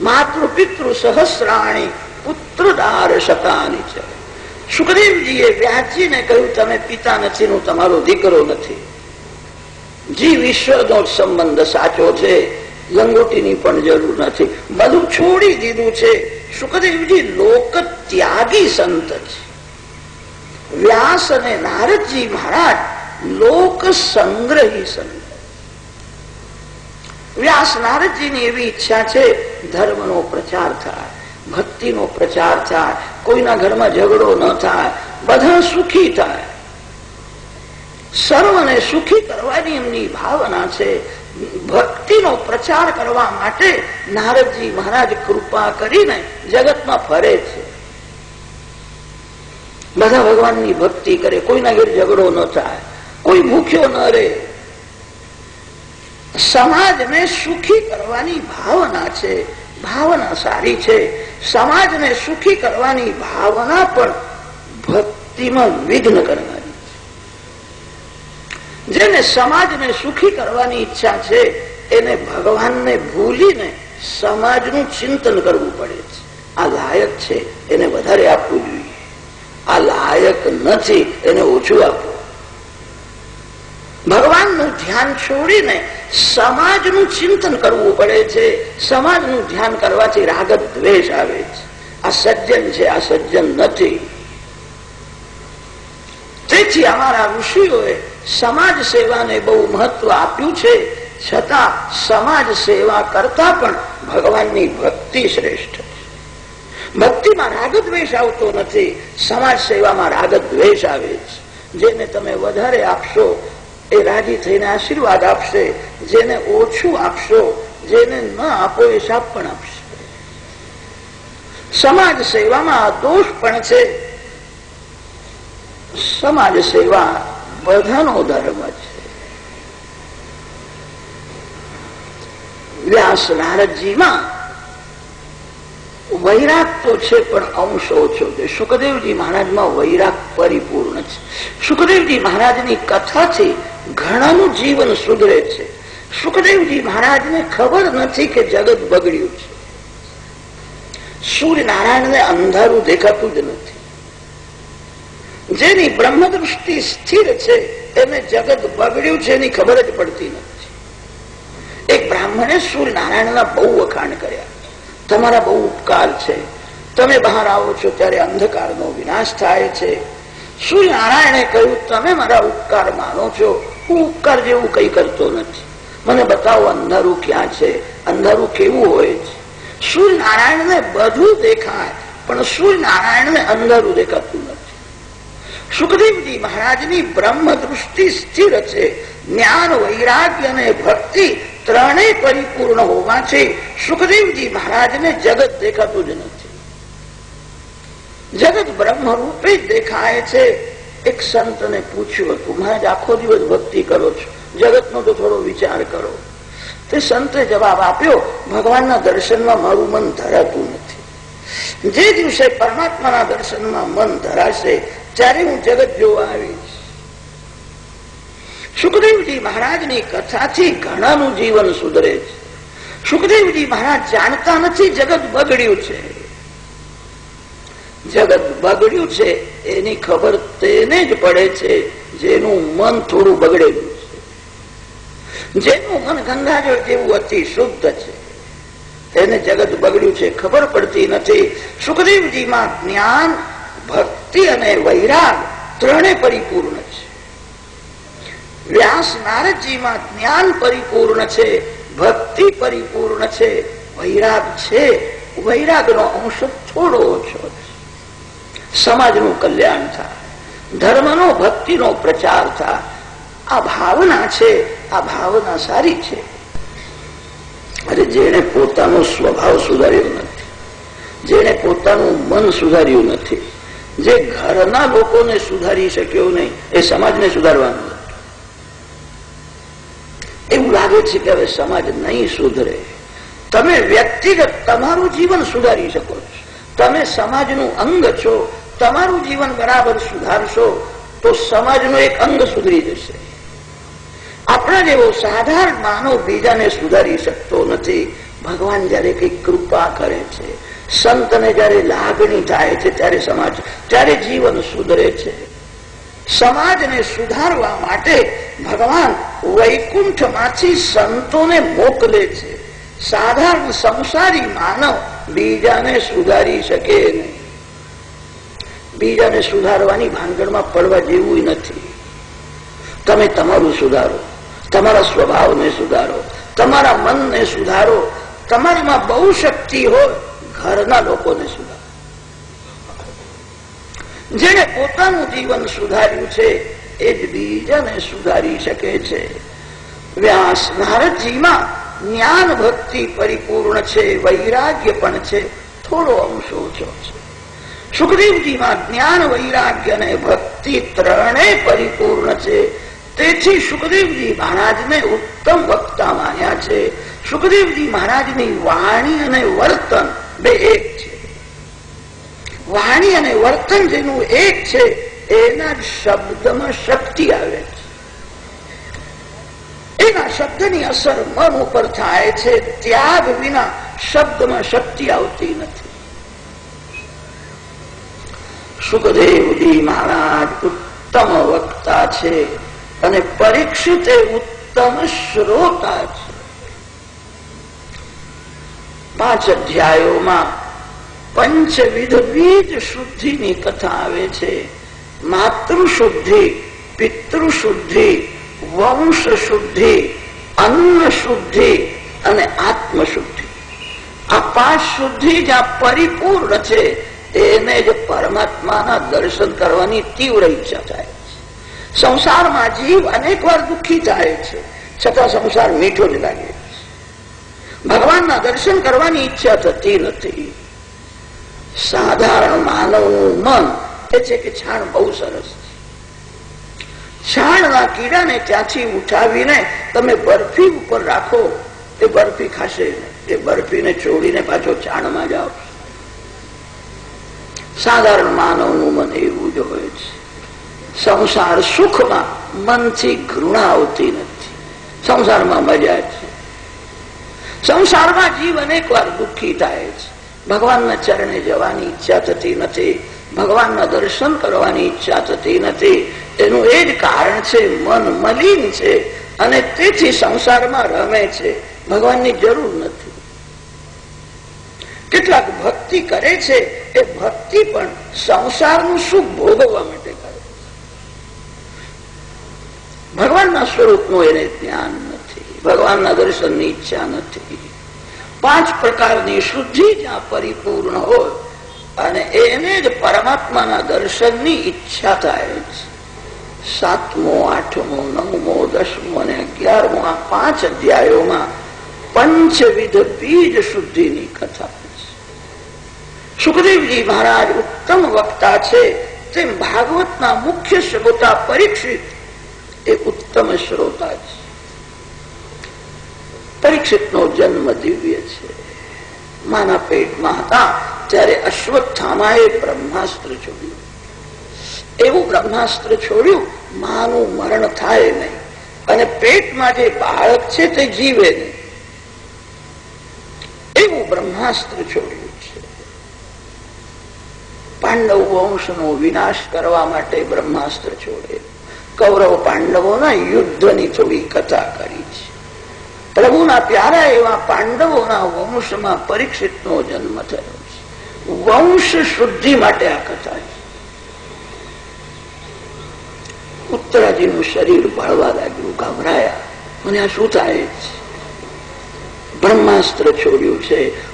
માતૃ પિતૃ સહસ્રાણી પુત્ર દાર શતાની છે. સુખદેવજીએ વ્યાસજીને કહ્યું, તમે પિતા નથી હું તમારો દીકરો નથી. જીવ ઈશ્વરનો સંબંધ સાચો છે, લંગોટીની પણ જરૂર નથી. બધું છોડી દીધું છે. સુખદેવજી લોક ત્યાગી સંત છે. વ્યાસ અને નારદજી મહારાજ લોક સંગ્રહી સંત. વ્યાસ નારદજીની એવી ઈચ્છા છે ધર્મનો પ્રચાર થાય, ભક્તિનો પ્રચાર થાય, કોઈના ઘરમાં ઝઘડો ન થાય, બધા સુખી થાય. સર્વને સુખી કરવાની એમની ભાવના છે. ભક્તિનો પ્રચાર કરવા માટે નારદજી મહારાજ કૃપા કરીને જગતમાં ફરે છે. બધા ભગવાનની ભક્તિ કરે, કોઈના ઘેર ઝઘડો ન થાય, કોઈ ભૂખ્યો ન રહે. સમાજને સુખી કરવાની ભાવના છે. ભાવના સારી છે. સમાજને સુખી કરવાની ભાવના પણ ભક્તિમાં વિઘ્ન કરવાની જેને સમાજને સુખી કરવાની ઈચ્છા છે, એને ભગવાનને ભૂલીને સમાજનું ચિંતન કરવું પડે છે. આ લાયક છે, એને વધારે આપવું જોઈએ. આ લાયક નથી, એને ઓછું આપવું. ભગવાનનું ધ્યાન છોડીને સમાજનું ચિંતન કરવું પડે છે. સમાજનું ધ્યાન કરવાથી રાગ દ્વેષ આવે છે. આ સજ્જન છે, આ સજ્જન નથી. તેથી અમારા ઋષિઓએ સમાજ સેવાને બહુ મહત્વ આપ્યું છે. છતાં સમાજ સેવા કરતા પણ ભગવાનની ભક્તિ શ્રેષ્ઠ ભક્તિમાં રાગ દ્વેષ આવતો નથી. સમાજ સેવામાં રાગ દ્વેષ આવે છે. જેને તમે વધારે આપશો એ રાજી થઈને આશીર્વાદ આપશે. જેને ઓછું આપશો, જેને ન આપો એ શાપ પણ આપશે. સમાજ સેવામાં દોષ પણ છે. સમાજ સેવા બધાનો ધર્મ છે. વ્યાસ નારદજીમાં વૈરાગ તો છે, પણ અંશ ઓછો છે સુખદેવજી મહારાજમાં વૈરાગ પરિપૂર્ણ છે. સુખદેવજી મહારાજની કથાથી ઘણાનું જીવન સુધરે છે. સુખદેવજી મહારાજને ખબર નથી કે જગત બગડ્યું છે. સૂર્યનારાયણને અંધારું દેખાતું જ નથી. જેની બ્રહ્મદૃષ્ટિ સ્થિર છે, એને જગત બગડ્યું છે એની ખબર જ પડતી નથી. એક બ્રાહ્મણે સૂર્યનારાયણના બહુ વખાણ કર્યા. તમારા બહુ ઉપકાર છે. તમે બહાર આવો છો ત્યારે અંધકારનો વિનાશ થાય છે. સૂર્યનારાયણે કહ્યું, તમે મારા ઉપકાર માનો છો. હું ઉપકાર જેવું કઈ કરતો નથી. મને બતાવો અંધારું ક્યાં છે? અંધારું કેવું હોય છે? સૂર્યનારાયણને બધું દેખાય, પણ સૂર્યનારાયણને અંધારું દેખાતું નથી. સુખદેવજી મહારાજની બ્રહ્મ દૃષ્ટિ સ્થિર છે. જ્ઞાન, વૈરાગ્ય અને ભક્તિ ત્રણેય પરિપૂર્ણ હોવાથી સુખદેવજી મહારાજને જગત દેખાતું જ નથી. જગત બ્રહ્મ દેખાય છે. એક સંતને પૂછ્યું હતું, મહારાજ, આખો દિવસ ભક્તિ કરો છો? જગતનો તો થોડો વિચાર કરો. તે સંતે જવાબ આપ્યો, ભગવાનના દર્શનમાં મારું મન ધરાતું નથી. જે દિવસે પરમાત્માના દર્શનમાં મન ધરાશે, ત્યારે હું જગત જોવા આવીશ. સુખદેવજી મહારાજની કથાથી ઘણાનું જીવન સુધરે છે. સુખદેવજી મહારાજ જાણતા નથી જગત બગડ્યું છે. જગત બગડ્યું છે એની ખબર તેને જ પડે છે જેનું મન થોડું બગડેલું છે. જેનું મન ગંગાજળ જેવું અતિ શુદ્ધ છે. તેને જગત બગડ્યું છે ખબર પડતી નથી. સુખદેવજીમાં જ્ઞાન, ભક્તિ અને વૈરાગ ત્રણે પરિપૂર્ણ છે. વ્યાસ નારદજીમાં જ્ઞાન પરિપૂર્ણ છે, ભક્તિ પરિપૂર્ણ છે, વૈરાગ છે. વૈરાગનો અંશ થોડો ઓછો છે. સમાજનું કલ્યાણ થાય, ધર્મનો ભક્તિનો પ્રચાર થાય. આ ભાવના છે, આ ભાવના સારી છે. અરે જેને પોતાનો સ્વભાવ સુધાર્યો નથી જેને પોતાનું મન સુધાર્યું નથી, જે ઘરના લોકોને સુધારી શક્યો નહીં, એ સમાજને સુધારવાનું છે કે હવે સમાજ નહીં સુધરે. તમે વ્યક્તિગત તમારું જીવન સુધારી શકો તમે સમાજનું અંગ છો, તમારું જીવન બરાબર સુધારશો, તો સમાજનો એક અંગ સુધરી જશે. આપણા જેવો સાધારણ માનવ બીજાને સુધારી શકતો નથી. ભગવાન જયારે કઈ કૃપા કરે છે, સંતને જયારે લાગણી થાય છે, ત્યારે સમાજ, ત્યારે જીવન સુધરે છે. સમાજને સુધારવા માટે ભગવાન વૈકુંઠમાંથી સંતોને મોકલે છે. સાધારણ સંસારી માનવ બીજાને સુધારી શકે નહીં. બીજાને સુધારવાની ભાંગણમાં પડવા જેવું નથી. તમે તમારું સુધારો, તમારા સ્વભાવને સુધારો, તમારા મનને સુધારો, તમારામાં બહુ શક્તિ હોય, ઘરના લોકોને સુધારો. જેને પોતાનું જીવન સુધાર્યું છે એ જ બીજાને સુધારી શકે છે. વ્યાસ નારદજીમાં જ્ઞાન ભક્તિ પરિપૂર્ણ છે, વૈરાગ્ય પણ છે. થોડો અંશ ઓછો છે. સુખદેવજીમાં જ્ઞાન, વૈરાગ્ય અને ભક્તિ ત્રણે પરિપૂર્ણ છે. તેથી સુખદેવજી મહારાજને ઉત્તમ વક્તા માન્યા છે. સુખદેવજી મહારાજની વાણી અને વર્તન બે એક છે. વાણી અને વર્તન જેનું એક છે. એના શબ્દમાં શક્તિ આવે છે. એના શબ્દની અસર મન ઉપર થાય છે, ત્યાગ વિના શબ્દમાં શક્તિ આવતી નથી. સુખદેવજી મહારાજ ઉત્તમ વક્તા છે અને પરીક્ષિત એ ઉત્તમ શ્રોતા છે. પાંચ અધ્યાયોમાં પંચવિધ બીજ શુદ્ધિની કથા આવે છે. માતૃ શુદ્ધિ વંશ શુદ્ધિ અન્ન શુદ્ધિ અને આત્મશુદ્ધિ. આ પાંચ શુદ્ધિ જ્યાં પરિપૂર્ણ છે, એને જ પરમાત્માના દર્શન કરવાની તીવ્ર ઈચ્છા થાય છે. સંસારમાં જીવ અનેક વાર દુઃખી થાય છે, છતાં સંસાર મીઠો જ લાગે ભગવાનના દર્શન કરવાની ઈચ્છા થતી નથી. સાધારણ માનવનું મન એ છે કે છાણ બહુ સરસ છે. છાણના કીડાને ત્યાંથી ઉઠાવીને તમે બરફી ઉપર રાખો, એ બરફી ખાશે એ બરફીને છોડીને પાછો છાણમાં જાઓ. સાધારણ માનવનું મન એવું જ હોય છે. સંસાર સુખમાં મનથી ઘૃણા આવતી નથી. સંસારમાં મજા છે. સંસારમાં જીવ અનેક વાર દુઃખી થાય છે. ભગવાનના ચરણે જવાની ઈચ્છા થતી નથી. ભગવાનના દર્શન કરવાની ઈચ્છા થતી નથી. એનું એ જ કારણ છે, મન મલિન છે અને તેથી સંસારમાં રમે છે. ભગવાનની જરૂર નથી. કેટલાક ભક્તિ કરે છે, એ ભક્તિ પણ સંસારનું સુખ ભોગવવા માટે કરે ભગવાનના સ્વરૂપનું એને જ્ઞાન નથી, ભગવાનના દર્શનની ઈચ્છા નથી. પાંચ પ્રકારની શુદ્ધિ જ્યાં પરિપૂર્ણ હોય અને એને જ પરમાત્માના દર્શનની ઈચ્છા થાય છે. સાતમો, આઠમો, નવમો, દસમો અને અગિયારમો આ પાંચ અધ્યાયોમાં પંચવિધ બીજ શુદ્ધિની કથા સુખદેવજી મહારાજ ઉત્તમ વક્તા છે. તેમ ભાગવતના મુખ્ય શ્રોતા પરીક્ષિત એ ઉત્તમ શ્રોતા છે. પરીક્ષિત નો જન્મ દિવ્ય છે. માના પેટમાં હતા. ત્યારે અશ્વત્થામાએ બ્રહ્માસ્ત્ર છોડ્યું. એવું બ્રહ્માસ્ત્ર છોડ્યું, માનું મરણ થાય નહીં. અને પેટમાં જે બાળક છે તે જીવે નહીં. એવું બ્રહ્માસ્ત્ર છોડ્યું છે. પાંડવ વંશનો વિનાશ કરવા માટે બ્રહ્માસ્ત્ર છોડે. કૌરવ પાંડવોના યુદ્ધની થોડી કથા કરી છે. પ્રભુના પ્યારા એવા પાંડવોના વંશમાં પરીક્ષિતનો જન્મ થયો. વંશ શુદ્ધિ માટે આ કથા ઉત્તરાજીનું શરીર ભળવા લાગ્યું, ગભરાયા. મને આ શું થાય બ્રહ્માસ્ત્ર છોડ્યું છે.